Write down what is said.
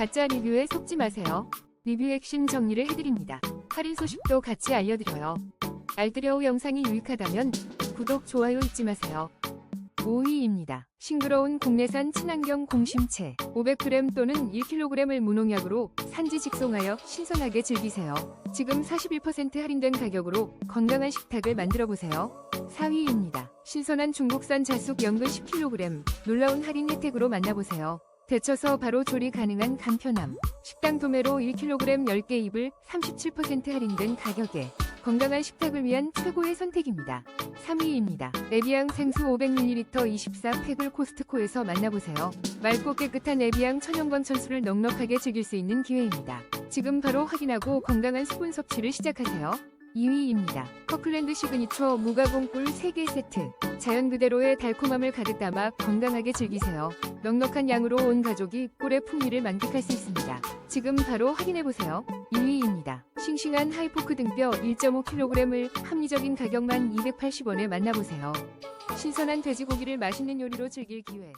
가짜 리뷰에 속지 마세요. 리뷰 핵심 정리를 해드립니다. 할인 소식도 같이 알려드려요. 알뜰여우 영상이 유익하다면 구독, 좋아요 잊지 마세요. 5위입니다. 싱그러운 국내산 친환경 공심채 500g 또는 1kg을 무농약으로 산지 직송하여 신선하게 즐기세요. 지금 41% 할인된 가격으로 건강한 식탁을 만들어 보세요. 4위입니다. 신선한 중국산 자숙 연근 10kg 놀라운 할인 혜택으로 만나보세요. 데쳐서 바로 조리 가능한 간편함. 식당 도매로 1kg 10개 입을 37% 할인된 가격에 건강한 식탁을 위한 최고의 선택입니다. 3위입니다. 에비앙 생수 500ml 24팩을 코스트코에서 만나보세요. 맑고 깨끗한 에비앙 천연광 천수를 넉넉하게 즐길 수 있는 기회입니다. 지금 바로 확인하고 건강한 수분 섭취를 시작하세요. 2위입니다. 커플랜드 시그니처 무가공 꿀 3개 세트. 자연 그대로의 달콤함을 가득 담아 건강하게 즐기세요. 넉넉한 양으로 온 가족이 꿀의 풍미를 만끽할 수 있습니다. 지금 바로 확인해보세요. 2위입니다. 싱싱한 하이포크 등뼈 1.5kg을 합리적인 가격만 280원에 만나보세요. 신선한 돼지고기를 맛있는 요리로 즐길 기회.